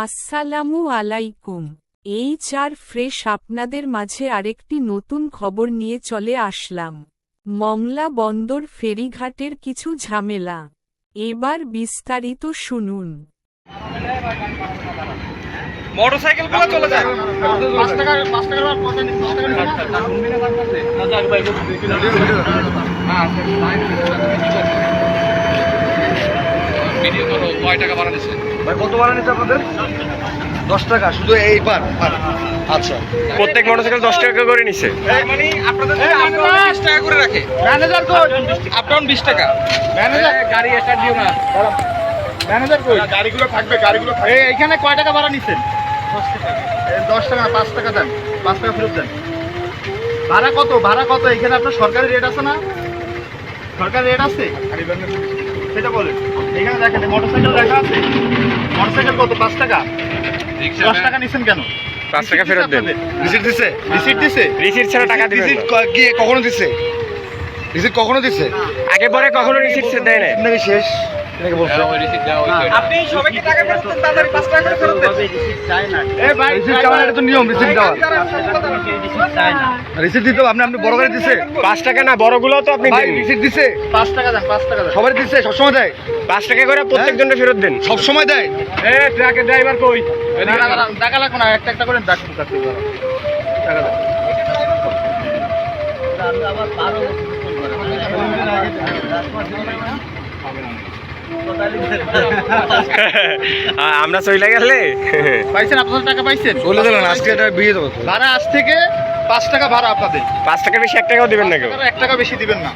আসসালামু আলাইকুম। এই চার ফ্রেশ আপনাদের মাঝে আরেকটি নতুন খবর নিয়ে চলে আসলাম। মংলা বন্দর ফেরিঘাটের কিছু ঝামেলা। এবার বিস্তারিত শুনুন। চলে যায় টাকা টাকা ভিডিও করো কয় টাকা ভাড়া নিচ্ছে ভাই কত ভাড়া নিচ্ছে আপনাদের? দশ টাকা শুধু এইবার আর আচ্ছা। প্রত্যেক মোটরসাইকেল দশ টাকা করে নিছে। মানে আপনাদের বিশ টাকা করে রাখে ম্যানেজার কই? আপ ডাউন বিশ টাকা। ম্যানেজার গাড়ি স্টার্ট দিও না। ম্যানেজার কই? গাড়িগুলো থাকবে গাড়িগুলো এই এইখানে কয় টাকা ভাড়া নিচ্ছেন দশ টাকা। পাঁচ টাকা দেন। পাঁচ টাকা ফেরত দেন। ভাড়া কত? ভাড়া কত? এখানে আপনার সরকারি রেট আছে না? সরকারি রেট আছে? সেটা বলেন। এখানে দেখেন মোটরসাইকেল দেখা আছে। মোটরসাইকেল কত? পাঁচ টাকা। দশ টাকা নিচ্ছেন কেন? পাঁচ টাকা ফেরত দেন। রিসিট দিছে? রিসিট দিছে? রিসিট ছাড়া টাকা দিবেন রিসিট। কি কখনো দিছে? রিসিট কখনো দিছে? আগে পরে কখনো রিসিট দেয় না শেষ। নাকি বলছে আপনি সবাইকে টাকা ফেরত দেন তাদের পাঁচ টাকা করে ফেরত দেন এ ভাই রিসিট চাওয়ার এটা তো নিয়ম রিসিট দেওয়ার রিসিট দিতে হবে, আপনি আপনি বড় গাড়ি দিছে পাঁচ টাকা না বড়গুলো তো আপনি ভাই রিসিট দিছে পাঁচ টাকা দেন পাঁচ টাকা দেন সবাই দিছে সবসময় দেয় পাঁচ টাকা করে প্রত্যেক জনের ফেরত দেন সব সময় দেয় এ ট্রাকের ড্রাইভার কই না, না, না, টাকা লাগবে না একটা একটা করে ডাক টাকা দেন আ- আমরা চলে গেলে? পাইছেন আপনাদের টাকা পাইছেন? বলে দিলেন আজকে এটা বিয়ে দেবো ভাড়া আজ থেকে পাঁচ টাকা ভাড়া আপনাদের। পাঁচ টাকার বেশি এক টাকাও দিবেন না কেউ? এক টাকা বেশি দিবেন না।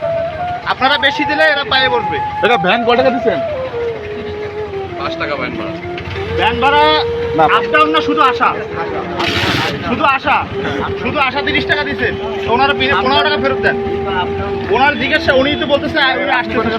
আপনারা বেশি দিলে এরা পায়ে বসবে। এটা ভ্যান কয় টাকা দিচ্ছেন পাঁচ টাকা ভাড়া। ভ্যান ভাড়া আপ ডাউন না শুধু আসা শুধু আসা শুধু আসা তিরিশ টাকা দিচ্ছেন ওনারা পনেরো টাকা ফেরত দেন। ওনার জিজ্ঞাসা উনি তো বলতেছে আসতে টাকা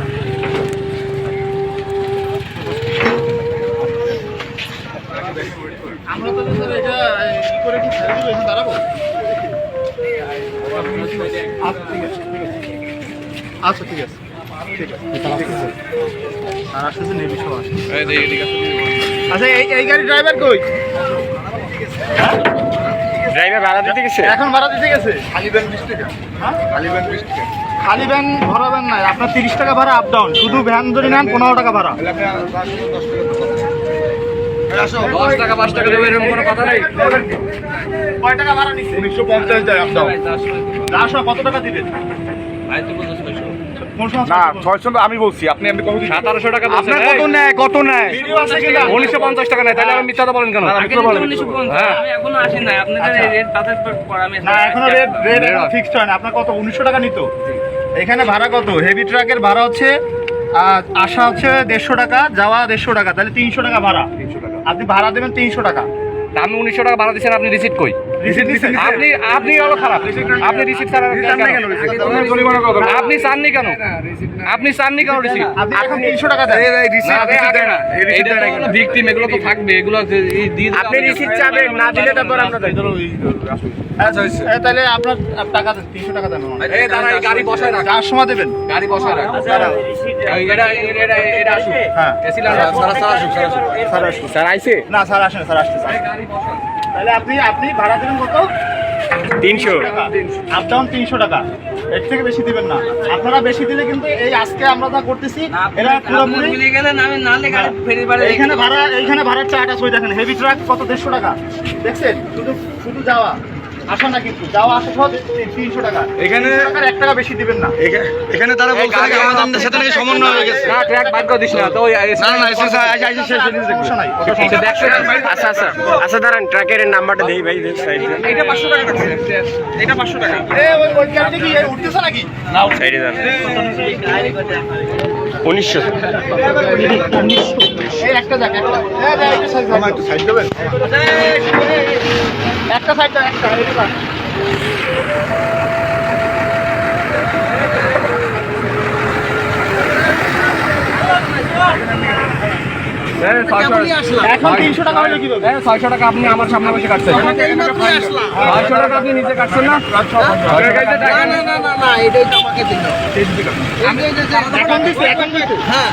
আমরা তো স্যার এটা ই করে কি ছেড়ে দিব এখানে দাঁড়াবো? আচ্ছা ঠিক আছে। ঠিক আছে। ঠিক আচ্ছা এই গাড়ি ড্রাইভার কই? ড্রাইভার ভাড়া দিতে গেছে? এখন ভাড়া দিতে গেছে? খালি ব্যান বিশ টাকা। হ্যাঁ? খালি ব্যান বিশ টাকা। খালি ভ্যান ভরাবেন না আপনার তিরিশ টাকা ভাড়া আপ ডাউন শুধু ভ্যান ধরে নেন পনেরো টাকা ভাড়া। দশ টাকা পাঁচ টাকা দেবো এরকম কোনো কথা নেই। কয় টাকা ভাড়া নিচ্ছে উনিশশো পঞ্চাশ দেয় আপ রাসা কত টাকা দিবেন কোন সমস্যা না ছয়শো। আমি বলছি আপনি আপনি কত সতেরোশো টাকা আপনার কত নেয় কত নেয়? উনিশশো পঞ্চাশ টাকা নেয় তাহলে আমি মিথ্যা কথা বলেন কেন হ্যাঁ। আমি এখনও আসি নাই। আপনাদের রেট তাদের না এখনও রেট রেট ফিক্সড হয় না। আপনার কত? উনিশশো টাকা নিত। এখানে ভাড়া কত? হেভি ট্রাকের ভাড়া হচ্ছে আসা হচ্ছে দেড়শো টাকা যাওয়া দেড়শো টাকা তাহলে তিনশো টাকা ভাড়া। আপনি ভাড়া দেবেন তিনশো টাকা। আমি উনিশশো টাকা ভাড়া দিচ্ছেন আপনি রিসিট কই? আপনি আপনি হলো খারাপ। আপনি রিসিট ছাড়া কেন? আপনি চাননি কেন? আপনি চাননি কেন রিসিট আপনি এখন তিনশো টাকা দেন ভিকটিম এগুলো তো থাকবে। এগুলো আপনি রিসিট চাবেন না দিলে তারপর আমরা দেব। আচ্ছা, তাহলে আপনার টাকা তিনশো টাকা দেন গাড়ি বসায় রাখ। সময় দেবেন। বসায় রাখ। স্যার না স্যার আসেন স্যার আসতে স্যার তাহলে আপনি আপনি ভাড়া দেবেন কত? তিনশো। টাকা আপ ডাউন তিনশো টাকা। এর থেকে বেশি দিবেন না। আপনারা বেশি দিলে কিন্তু এই আজকে আমরা যা করতেছি এরা পুরোপুরি এখানে ভাড়া এইখানে ভাড়ার চার্ট আছে দেখেন হেভি ট্রাক কত দেড়শো টাকা? দেখছেন? শুধু শুধু যাওয়া। আসা না কিন্তু যাওয়া আসা সহ তিনশো টাকা। এখানে- এক টাকা বেশি দিবেন না। এখানে তারা বলছে নাকি আমাদের সাথে নাকি সমন্বয় হয়ে গেছে। না ট্র্যাক বাদ করে দিস না তো ওই না না এসে এসে এসে এসে শেষ সমস্যা নাই এটা দেখছ না? আচ্ছা আচ্ছা আচ্ছা দাঁড়ান ট্রাকের নাম্বারটা দেই ভাই সাইডে এইটা পাঁচশো টাকা রাখছে এটা পাঁচশো টাকা। এ, ওই ওই গাড়িটা কি এ, উঠতেছে নাকি? সাইডে দাঁড়ান। উনিশশো। এই একটা যাক একটা সাইড দাও। একটু সাইড দেবেন? একটা সাইড একটা এই এখন তিনশো টাকা হলে কি ছয়শো টাকা আপনি আমার সামনে বসে কাটছেন ছয়শো টাকা আপনি নিজে কাটছেন না আচ্ছা হ্যাঁ,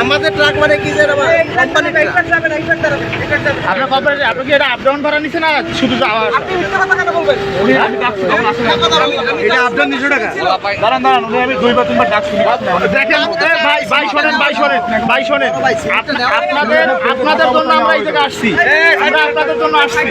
আমাদের ট্রাক মানে কি আপনার কোম্পানি আপনি কি এটা আপ ডাউন ভাড়া নিছেন না শুধু যাওয়া আসা? এটা আপনার নিশো টাকা? দাঁড়ান দাঁড়ান উনি আমি দুইবার তিনবার ডাক শুনি। দেখেন এ ভাই ভাই শোনেন ভাই শোনেন ভাই শোনেন। আপনাদের আপনাদের জন্য আমরা এই জায়গায় আসছি। আমরা আপনাদের জন্য আসছি।